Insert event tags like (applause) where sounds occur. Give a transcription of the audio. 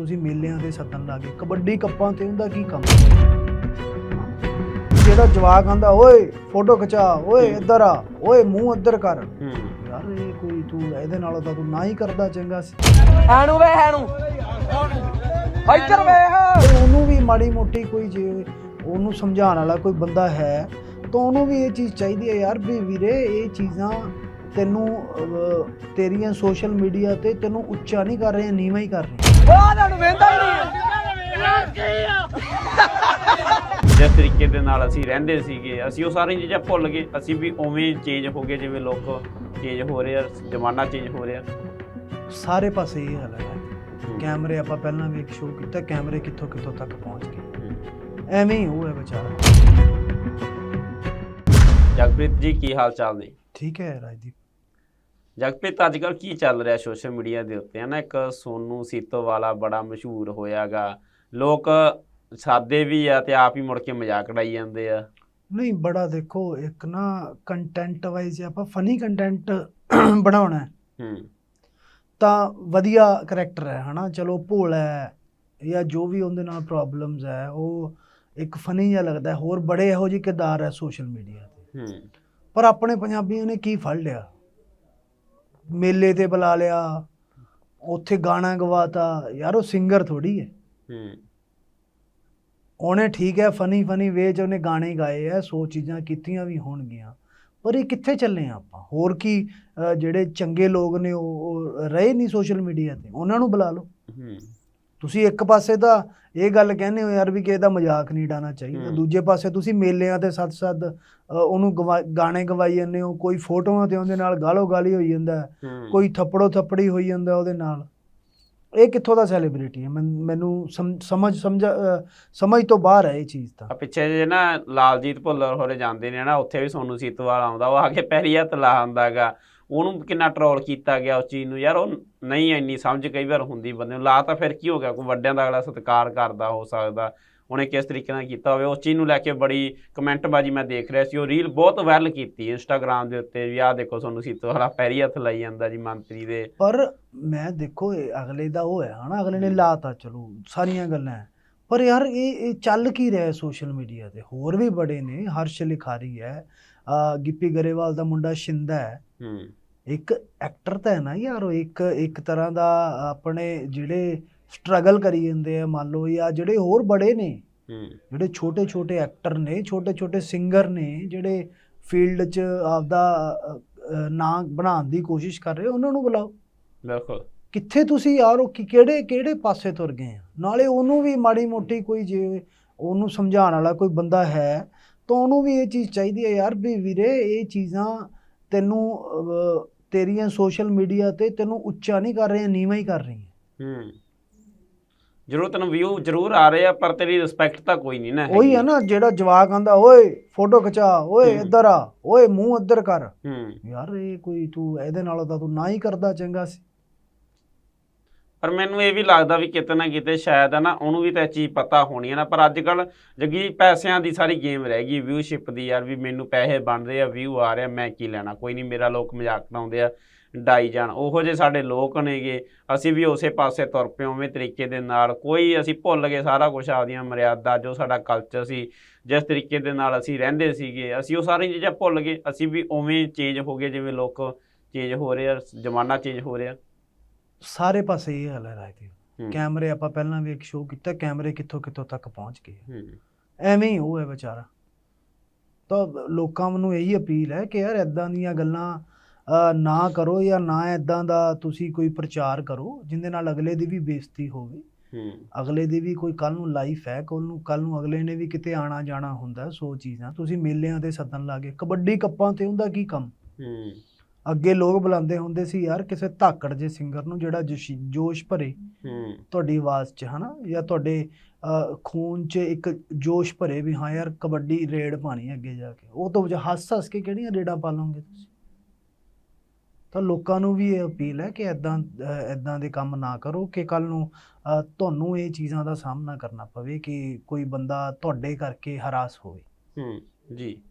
ਤੁਸੀਂ ਮੇਲਿਆਂ ਦੇ ਸੱਦਣ ਲੱਗੇ ਕਬੱਡੀ ਕੱਪਾਂ ਤੇ ਉਹਦਾ ਕੀ ਕੰਮ? ਜਿਹੜਾ ਜਵਾਕ ਆਂਦਾ ਓਏ ਫੋਟੋ ਖਿਚਾ ਓਏ ਇੱਧਰ ਆ ਓਏ ਮੂੰਹ ਇੱਧਰ ਕਰ। ਯਾਰ ਇਹ ਕੋਈ ਤੂੰ ਇਹਦੇ ਨਾਲੋਂ ਤਾਂ ਤੂੰ ਨਾ ਹੀ ਕਰਦਾ ਚੰਗਾ ਸੀ। ਹੈਣੂ ਵੇ ਹੈਣੂ। ਇੱਧਰ ਵੇ। ਤੇ ਉਹਨੂੰ ਵੀ ਮਾੜੀ ਮੋਟੀ ਕੋਈ ਜੇ ਉਹਨੂੰ ਸਮਝਾਉਣ ਵਾਲਾ ਕੋਈ ਬੰਦਾ ਹੈ ਤਾਂ ਉਹਨੂੰ ਵੀ ਇਹ ਚੀਜ਼ ਚਾਹੀਦੀ ਹੈ ਯਾਰ ਵੀ ਵੀਰੇ ਇਹ ਚੀਜ਼ਾਂ ਤੈਨੂੰ ਤੇਰੀਆਂ ਸੋਸ਼ਲ ਮੀਡੀਆ ਤੇ ਤੈਨੂੰ ਉੱਚਾ ਨਹੀਂ ਕਰ ਰਹੇ ਨੀਵਾਂ ਹੀ ਕਰ ਰਹੇ ਉਹ ਤੁਹਾਨੂੰ ਵੇਂਦਾ ਹੀ ਨਹੀਂ ਜਿਸ ਤਰੀਕੇ ਦੇ ਨਾਲ ਅਸੀਂ ਰਹਿੰਦੇ ਸੀਗੇ ਅਸੀਂ ਉਹ ਸਾਰੀਆਂ ਚੀਜ਼ਾਂ ਭੁੱਲ ਗਏ। ਅਸੀਂ ਵੀ ਉਵੇਂ ਚੇਂਜ ਹੋ ਗਏ ਜਿਵੇਂ ਲੋਕ ਚੇਂਜ ਹੋ ਰਹੇ ਆ ਜ਼ਮਾਨਾ ਚੇਂਜ ਹੋ ਰਿਹਾ। ਸਾਰੇ ਪਾਸੇ ਇਹ ਹਾਲ ਹੈ। ਕੈਮਰੇ ਆਪਾਂ ਪਹਿਲਾਂ ਵੀ ਇੱਕ ਸ਼ੋਅ ਕੀਤਾ ਕੈਮਰੇ ਕਿੱਥੋਂ ਕਿੱਥੋਂ ਤੱਕ ਪਹੁੰਚ ਗਏ। ਐਵੇਂ ਹੀ ਉਹ ਹੈ ਵਿਚਾਰਾ। ਜਗਪ੍ਰੀਤ ਜੀ ਕੀ ਹਾਲ ਚਾਲ ਨੇ? ਠੀਕ ਹੈ ਰਾਜਦੀਪ। ਜਗਪ੍ਰੀਤ ਅੱਜ ਕੱਲ ਕੀ ਚੱਲ ਰਿਹਾ ਸੋਸ਼ਲ ਮੀਡੀਆ ਦੇ ਉੱਤੇ? ਹੈ ਨਾ ਇੱਕ ਸੋਨੂ ਸੀਤੋ ਵਾਲਾ ਬੜਾ ਮਸ਼ਹੂਰ ਹੋਇਆਗਾ। ਲੋਕ ਸਾਦੇ ਵੀ ਆ ਤੇ ਆਪ ਹੀ ਮੁੜ ਕੇ ਮਜ਼ਾਕ ਉਡਾਈ ਜਾਂਦੇ ਆ। ਨਹੀਂ ਬੜਾ ਦੇਖੋ ਇੱਕ ਨਾ ਕੰਟੈਂਟ ਵਾਈਜ਼ ਆਪਾਂ ਫਨੀ ਕੰਟੈਂਟ (clears throat) ਬਣਾਉਣਾ ਹੈ ਹੂੰ। ਤਾਂ ਵਧੀਆ ਕਰੈਕਟਰ ਹੈ ਹਨਾ। ਚਲੋ ਭੋਲਾ ਹੈ ਜਾਂ ਜੋ ਵੀ ਉਹਦੇ ਨਾਲ ਪ੍ਰੋਬਲਮਸ ਹੈ ਉਹ ਇੱਕ ਫਨੀ ਜਿਹਾ ਲੱਗਦਾ। ਹੋਰ ਬੜੇ ਇਹੋ ਜਿਹੇ ਕਿਰਦਾਰ ਹੈ ਸੋਸ਼ਲ ਮੀਡੀਆ ਤੇ। ਹੂੰ। ਪਰ ਆਪਣੇ ਪੰਜਾਬੀਆਂ ਨੇ ਕੀ ਫੜ ਲਿਆ? ਮੇਲੇ ਤੇ ਬੁਲਾ ਲਿਆ ਉੱਥੇ ਗਾਣਾ ਗਵਾਤਾ। ਯਾਰ ਉਹ ਸਿੰਗਰ ਥੋੜੀ ਹੈ। ਹੂੰ। ਉਹਨੇ ਠੀਕ ਹੈ ਫਨੀ ਫਨੀ ਵੇ ਚ ਉਹਨੇ ਗਾਣੇ ਗਾਏ ਐ ਸੋ ਚੀਜ਼ਾਂ ਕੀਤੀਆਂ ਵੀ ਹੋਣਗੀਆਂ। ਪਰ ਇਹ ਕਿੱਥੇ ਚੱਲੇ ਆ ਆਪਾਂ? ਹੋਰ ਕੀ ਜਿਹੜੇ ਚੰਗੇ ਲੋਕ ਨੇ ਉਹ ਰਹੇ ਨਹੀਂ ਸੋਸ਼ਲ ਮੀਡੀਆ ਤੇ। ਉਹਨਾਂ ਨੂੰ ਬੁਲਾ ਲਓ। ਹੂੰ। ਤੁਸੀਂ ਇੱਕ ਪਾਸੇ ਤਾਂ ਇਹ ਗੱਲ ਕਹਿੰਦੇ ਹੋ ਯਾਰ ਵੀ ਕਿ ਇਹਦਾ ਮਜ਼ਾਕ ਨਹੀਂ ਡਾਣਾ ਚਾਹੀਦਾ। ਦੂਜੇ ਪਾਸੇ ਤੁਸੀਂ ਮੇਲਿਆਂ ਤੇ ਸੱਦ ਅ, ਉਹਨੂੰ ਗਾਣੇ ਗਵਾਈ ਜਾਂਦੇ ਹੋ ਕੋਈ ਫੋਟੋਆਂ ਤੇ ਉਹਦੇ ਨਾਲ ਗਾਲੋ ਗਾਲੀ ਹੋਈ ਜਾਂਦਾ ਕੋਈ ਥੱਪੜੋ ਥੱਪੜੀ ਹੋਈ ਜਾਂਦਾ ਉਹਦੇ ਨਾਲ। ਇਹ ਕਿੱਥੋਂ ਦਾ ਸੈਲੀਬ੍ਰਿਟੀ ਹੈ? ਮੈਨ- ਮੈਨੂੰ ਸਮ- ਸਮਝ ਸਮਝ ਸਮਝ ਤੋਂ ਬਾਹਰ ਹੈ ਇਹ ਚੀਜ਼ ਤਾਂ। ਪਿੱਛੇ ਜੇ ਨਾ ਲਾਲਜੀਤ ਭੁੱਲਰ ਹੋਰੇ ਜਾਂਦੇ ਨੇ ਨਾ ਉੱਥੇ ਵੀ ਸੋਨੂ ਸੀਤਵਾਲ ਆਉਂਦਾ ਉਹ ਆ ਕੇ ਪੈਰੀ ਹੱਥ ਲਾ ਆਉਂਦਾਗਾ ਉਹਨੂੰ ਕਿੰਨਾ ਟਰੋਲ ਕੀਤਾ ਗਿਆ ਉਸ ਚੀਜ਼ ਨੂੰ? ਯਾਰ ਉਹ ਨਹੀਂ ਇੰਨੀ ਸਮਝ ਕਈ ਵਾਰ ਹੁੰਦੀ ਬੰਦੇ ਨੂੰ। ਲਾ ਤਾਂ ਫਿਰ ਕੀ ਹੋ ਗਿਆ? ਕੋਈ ਵੱਡਿਆਂ ਦਾ ਅਗਲਾ ਸਤਿਕਾਰ ਕਰਦਾ ਹੋ ਸਕਦਾ। ਉਹਨੇ ਕਿਸ ਤਰੀਕੇ ਨਾਲ ਕੀਤਾ ਹੋਵੇ? ਉਸ ਚੀਜ਼ ਨੂੰ ਲੈ ਕੇ ਬੜੀ ਕਮੈਂਟ ਬਾਜੀ ਮੈਂ ਦੇਖ ਰਿਹਾ ਸੀ। ਉਹ ਰੀਲ ਬਹੁਤ ਵਾਇਰਲ ਕੀਤੀ ਇੰਸਟਾਗ੍ਰam ਦੇ ਉੱਤੇ ਵੀ ਆਹ ਦੇਖੋ ਸੋਨੂ ਸੀਤਵਾਲ ਪੈਰੀ ਹੱਥ ਲਾਈ ਜਾਂਦਾ ਜੀ ਮੰਤਰੀ ਦੇ। ਪਰ ਮੈਂ ਦੇਖੋ ਇਹ ਅਗਲੇ ਦਾ ਉਹ ਹੈ ਹਨਾ ਅਗਲੇ ਨੇ। ਲਾਤਾ ਚਲੋ ਸਾਰੀਆਂ ਗੱਲਾਂ। ਪਰ ਯਾਰ ਇਹ ਚੱਲ ਕੀ ਰਿਹਾ ਸੋਸ਼ਲ ਮੀਡੀਆ ਤੇ? ਹੋਰ ਵੀ ਬੜੇ ਨੇ ਹਰਸ਼ ਲਿਖਾਰੀ ਹੈ ਗਿੱਪੀ ਗਰੇਵਾਲ ਦਾ ਮੁੰਡਾ ਸ਼ਿੰਦਾ ਹੂੰ। ਇੱਕ ਐਕਟਰ ਤਾਂ ਹੈ ਨਾ ਯਾਰ ਉਹ ਇੱਕ ਇੱਕ ਤਰ੍ਹਾਂ ਦਾ ਆਪਣੇ ਜਿਹੜੇ ਸਟਰਗਲ ਕਰੀ ਜਾਂਦੇ ਆ ਮੰਨ ਲਓ ਜਾਂ ਜਿਹੜੇ ਹੋਰ ਬੜੇ ਨੇ ਜਿਹੜੇ ਛੋਟੇ ਛੋਟੇ ਐਕਟਰ ਨੇ ਛੋਟੇ ਛੋਟੇ ਸਿੰਗਰ ਨੇ ਜਿਹੜੇ ਫੀਲਡ 'ਚ ਆਪਦਾ ਨਾਂ ਬਣਾਉਣ ਦੀ ਕੋਸ਼ਿਸ਼ ਕਰ ਰਹੇ ਉਹਨਾਂ ਨੂੰ ਬੁਲਾਓ। ਬਿਲਕੁਲ। ਕਿੱਥੇ ਤੁਸੀਂ ਯਾਰ ਉਹ ਕਿਹੜੇ ਕਿਹੜੇ ਪਾਸੇ ਤੁਰ ਗਏ ਆ? ਨਾਲੇ ਉਹਨੂੰ ਵੀ ਮਾੜੀ ਮੋਟੀ ਕੋਈ ਜੇ ਉਹਨੂੰ ਸਮਝਾਉਣ ਵਾਲਾ ਕੋਈ ਬੰਦਾ ਹੈ ਤਾਂ ਉਹਨੂੰ ਵੀ ਇਹ ਚੀਜ਼ ਚਾਹੀਦੀ ਹੈ ਯਾਰ ਵੀ ਵੀਰੇ ਇਹ ਚੀਜ਼ਾਂ ਤੈਨੂੰ ਤੇਰੀਆਂ ਸੋਸ਼ਲ ਮੀਡੀਆ ਤੇ ਤੈਨੂੰ ਉੱਚਾ ਨਹੀਂ ਕਰ ਰਹੀਆਂ ਨੀਵਾਂ ਹੀ ਕਰ ਰਹੀਆਂ। ਹੂੰ। ਜ਼ਰੂਰ ਤੈਨੂੰ ਵਿਊ ਜ਼ਰੂਰ ਆ ਰਹੇ ਆ ਪਰ ਤੇਰੀ ਰਿਸਪੈਕਟ ਤਾਂ ਕੋਈ ਨਹੀਂ ਨਾ ਉਹੀ। ਹੈ ਨਾ ਜਿਹੜਾ ਜਵਾਕ ਆਂਦਾ ਓਏ ਫੋਟੋ ਖਿਚਾ ਓਏ। ਇੱਧਰ ਆ ਓਏ ਮੂੰਹ ਇੱਧਰ ਕਰ। ਹੂੰ। ਯਾਰ ਇਹ ਕੋਈ ਤੂੰ ਇਹਦੇ ਨਾਲੋਂ ਤਾਂ ਤੂੰ ਨਾ ਹੀ ਕਰਦਾ ਚੰਗਾ ਸੀ। ਪਰ ਮੈਨੂੰ ਇਹ ਵੀ ਲੱਗਦਾ ਵੀ ਕਿਤੇ ਨਾ ਕਿਤੇ ਸ਼ਾਇਦ ਹੈ ਨਾ ਉਹਨੂੰ ਵੀ ਤਾਂ ਇਹ ਚੀਜ਼ ਪਤਾ ਹੋਣੀ ਹੈ ਨਾ, ਪਰ ਅੱਜ ਕੱਲ ਜਗੀ ਪੈਸਿਆਂ ਦੀ ਸਾਰੀ ਗੇਮ ਰਹਿ ਗਈ ਵਿਊਸ਼ਿਪ ਦੀ ਯਾਰ ਵੀ ਮੈਨੂੰ ਪੈਸੇ ਬਣ ਰਹੇ ਆ ਵਿਊ ਆ ਰਿਹਾ ਮੈਂ ਕੀ ਲੈਣਾ? ਕੋਈ ਨਹੀਂ, ਮੇਰਾ ਲੋਕ ਮਜ਼ਾਕ ਬਣਾਉਂਦੇ ਆ, ਡਾਈ ਜਾਣ। ਉਹੋ ਜੇ ਸਾਡੇ ਲੋਕ ਨੇਗੇ, ਅਸੀਂ ਵੀ ਉਸੇ ਪਾਸੇ ਤੁਰ ਪਏ ਉਵੇਂ ਤਰੀਕੇ ਦੇ ਨਾਲ। ਕੋਈ ਅਸੀਂ ਭੁੱਲ ਗਏ ਸਾਰਾ ਕੁਝ ਆਪਦੀਆਂ ਮਰਿਆਦਾ, ਜੋ ਸਾਡਾ ਕਲਚਰ ਸੀ, ਜਿਸ ਤਰੀਕੇ ਦੇ ਨਾਲ ਅਸੀਂ ਰਹਿੰਦੇ ਸੀਗੇ, ਅਸੀਂ ਉਹ ਸਾਰੀਆਂ ਚੀਜ਼ਾਂ ਭੁੱਲ ਗਏ। ਅਸੀਂ ਵੀ ਉਵੇਂ ਚੇਂਜ ਹੋ ਗਏ, ਜਿਵੇਂ ਲੋਕ ਚੇਂਜ ਹੋ ਰਹੇ ਆ, ਜ਼ਮਾਨਾ ਚੇਂਜ ਹੋ ਰਿਹਾ। ਸਾਰੇ ਪਾਸੇ ਇਹ ਹਾਲ ਹੈ ਰਾਜਦੀਪ ਹੂੰ। ਕੈਮਰੇ ਆਪਾਂ ਪਹਿਲਾਂ ਵੀ ਇੱਕ ਸ਼ੋਅ ਕੀਤਾ ਕੈਮਰੇ ਕਿੱਥੋਂ ਕਿੱਥੋਂ ਤੱਕ ਪਹੁੰਚ ਗਏ ਐਵੇਂ ਹੀ ਉਹ ਹੈ ਵਿਚਾਰਾ। ਤਾਂ ਲੋਕਾਂ ਨੂੰ ਇਹੀ ਅਪੀਲ ਹੈ ਕਿ ਯਾਰ ਐਦਾਂ ਦੀਆਂ ਗੱਲਾਂ ਨਾ ਕਰੋ ਜਾਂ ਨਾ ਐਦਾਂ ਦਾ ਤੁਸੀਂ ਕੋਈ ਪ੍ਰਚਾਰ ਕਰੋ ਜਿੰਦੇ ਨਾਲ ਅਗਲੇ ਦੀ ਵੀ ਬੇਇੱਜ਼ਤੀ ਹੋਵੇ। ਹੂੰ। ਅਗਲੇ ਦੀ ਵੀ ਕੋਈ ਕੱਲ ਨੂੰ ਲਾਈਫ ਹੈ ਕੱਲ ਨੂੰ ਕੱਲ ਨੂੰ ਅਗਲੇ ਨੇ ਵੀ ਕਿਤੇ ਆਣਾ ਜਾਣਾ ਹੁੰਦਾ ਸੋ ਚੀਜ਼ਾਂ। ਤੁਸੀਂ ਮੇਲਿਆਂ ਤੇ ਸੱਦਣ ਲੱਗੇ ਕਬੱਡੀ ਕੱਪਾਂ ਤੇ ਉਹਦਾ ਕੀ ਕੰਮ? ਹੂੰ। ਅੱਗੇ ਲੋਕ ਬੁਲਾਉਂਦੇ ਹੁੰਦੇ ਸੀ ਯਾਰ ਕਿਸੇ ਧਾਕੜ ਜੇ ਸਿੰਗਰ ਨੂੰ ਜਿਹੜਾ ਜੋਸ਼ੀ- ਭਰੇ ਹੂੰ। ਤੁਹਾਡੀ ਆਵਾਜ਼ 'ਚ ਹਨਾ? ਜਾਂ ਤੁਹਾਡੇ ਖੂਨ 'ਚ ਇੱਕ ਜੋਸ਼ ਭਰੇ ਵੀ ਹਾਂ ਯਾਰ ਕਬੱਡੀ ਰੇਡ ਪਾਣੀ ਅੱਗੇ ਜਾ ਕੇ। ਉਹ ਤੋਂ ਹੱਸ ਹੱਸ ਕੇ ਕਿਹੜੀਆਂ ਰੇਡਾਂ ਪਾ ਲਓਗੇ ਤੁਸੀਂ? ਤਾਂ ਲੋਕਾਂ ਨੂੰ ਵੀ ਇਹ ਅਪੀਲ ਹੈ ਕਿ ਐਦਾਂ ਐਦਾਂ ਦੇ ਕੰਮ ਨਾ ਕਰੋ ਕਿ ਕੱਲ ਨੂੰ ਤੁਹਾਨੂੰ ਇਹ ਚੀਜ਼ਾਂ ਦਾ ਸਾਹਮਣਾ ਕਰਨਾ ਪਵੇ ਕਿ ਕੋਈ ਬੰਦਾ ਤੁਹਾਡੇ ਕਰਕੇ ਹਰਾਸ ਹੋਵੇ। ਹੂੰ ਜੀ।